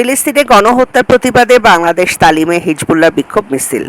ফিলিস্তিনে গণহত্যার প্রতিবাদে বাংলাদেশ তালিমে হিজবুল্লাহ বিক্ষোভ মিছিল।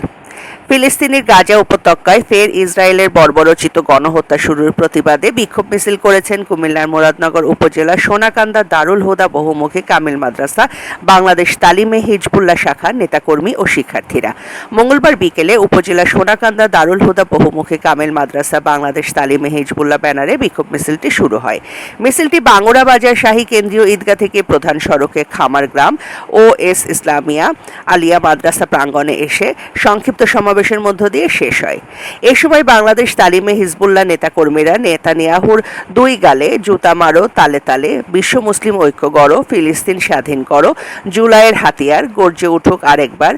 ফিলিস্তিনের গাজা উপত্যকায় ফের ইসরায়েলের বর্বরচিত গণহত্যা শুরুর প্রতিবাদে বিক্ষোভ মিছিল করেছেন কুমিল্লার মুরাদনগর উপজেলার সোনাকান্দা দারুল হোদা বহুমুখী কামিল মাদ্রাসা, বাংলাদেশ তালিমে হিজবুল্লাহ শাখার নেতাকর্মী ও শিক্ষার্থীরা। মঙ্গলবার বিকেলে উপজেলা সোনাকান্দা দারুল হুদা বহুমুখী কামিল মাদ্রাসা, বাংলাদেশ তালিমে হিজবুল্লাহ ব্যানারে বিক্ষোভ মিছিলটি শুরু হয়। মিছিলটি বাঙ্গুরা বাজার শাহী কেন্দ্রীয় ঈদগাহ থেকে প্রধান সড়কে খামার গ্রাম, ও এস ইসলামিয়া আলিয়া মাদ্রাসা প্রাঙ্গণে এসে সংক্ষিপ্ত সমাবেশের মধ্য দিয়ে শেষ হয়। এ সময় বাংলাদেশ তালিমে হিজবুল্লাহ নেতাকর্মীরা নেতানিয়াহুর দুই গালে জুতা মারো, তালে তালে, বিশ্ব মুসলিম ঐক্য গড়ো, ফিলিস্তিন স্বাধীন করো, জুলাইয়ের হাতিয়ার, গর্জে উঠুক আরেকবার।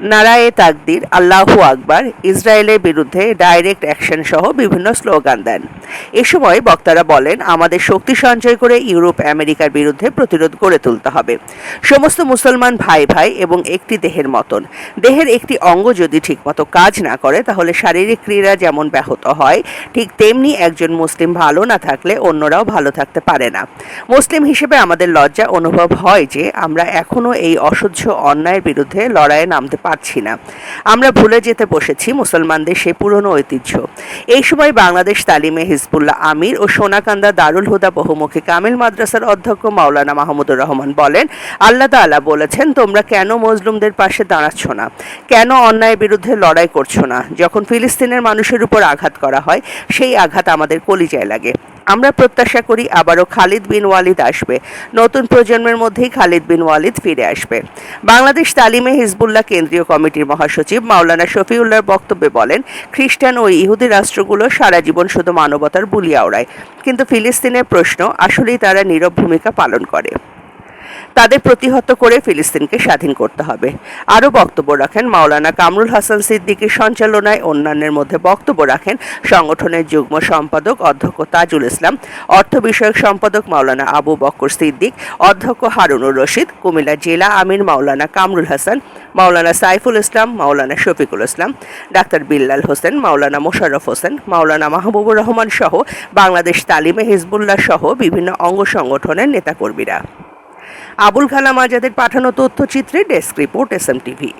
নারায়ে তাকদির, আল্লাহু আকবার, ইসরায়েলের বিরুদ্ধে ডাইরেক্ট অ্যাকশন সহ বিভিন্ন স্লোগান দেন। এ সময় বক্তারা বলেন, আমাদের শক্তি সঞ্চয় করে ইউরোপ আমেরিকার বিরুদ্ধে প্রতিরোধ গড়ে তুলতে হবে। সমস্ত মুসলমান ভাই ভাই এবং একটি দেহের মতন। দেহের একটি অঙ্গ যদি ঠিকমতো কাজ না করে, তাহলে শারীরিক ক্রীড়া যেমন ব্যাহত হয়, ঠিক তেমনি একজন মুসলিম ভালো না থাকলে অন্যরাও ভালো থাকতে পারে না। মুসলিম হিসেবে আমাদের লজ্জা অনুভব হয় যে আমরা এখনও এই অসহ্য অন্যায়ের বিরুদ্ধে লড়াইয়ে নামতে পারছি না। আমরা ভুলে যেতে বসেছি মুসলমানদের সেই পুরনো ঐতিহ্য। এই সময় বাংলাদেশ তালিমে হিজবুল্লাহ আমির ও সোনাকান্দা দারুল হুদা বহুমুখী কামিল মাদ্রাসার অধ্যক্ষ মাওলানা মাহমুদুর রহমান বলেন, আল্লাহ তাআলা বলেছেন, তোমরা কেন মজলুমদের পাশে দাঁড়াচ্ছ না? কেন অন্যায়ের বিরুদ্ধে লড়াই করছ না? যখন ফিলিস্তিনের মানুষের উপর আঘাত করা হয়, সেই আঘাত আমাদের কলিজায় লাগে। আমরা প্রত্যাশা করি আবারও খালিদ বিন ওয়ালিদ আসবে। নতুন প্রজন্মের মধ্যেই খালিদ বিন ওয়ালিদ ফিরে আসবে। বাংলাদেশ তালিমে হিজবুল্লাহ কেন্দ্রীয় কমিটির মহাসচিব মাওলানা শফিউল্লাহর বক্তব্যে বলেন, খ্রিস্টান ও ইহুদি রাষ্ট্রগুলো সারা জীবন শুধু মানবতার বুলিয়া আওড়ায়। কিন্তু ফিলিস্তিনের প্রশ্ন, আসলেই তারা নীরব ভূমিকা পালন করে। তাদের প্রতিহত করে ফিলিস্তিনকে স্বাধীন করতে হবে। আরও বক্তব্য রাখেন মাওলানা কামরুল হাসান সিদ্দিকীর সঞ্চালনায় অন্যান্যের মধ্যে বক্তব্য রাখেন সংগঠনের যুগ্ম সম্পাদক অধ্যক্ষ তাজুল ইসলাম, অর্থ বিষয়ক সম্পাদক মাওলানা আবু বক্কর সিদ্দিক, অধ্যক্ষ হারুনুর রশিদ, কুমিল্লা জেলা আমির মাওলানা কামরুল হাসান, মাওলানা সাইফুল ইসলাম, মাওলানা শফিকুল ইসলাম, ডাক্তার বিল্লাল হোসেন, মাওলানা মোশাররফ হোসেন, মাওলানা মাহবুবুর রহমান সহ বাংলাদেশ তালিমে হিজবুল্লাহ সহ বিভিন্ন অঙ্গ সংগঠনের নেতাকর্মীরা। আবুল কালাম আজাদের পাঠানো তথ্যচিত্রে ডেস্ক রিপোর্ট এস টিভি।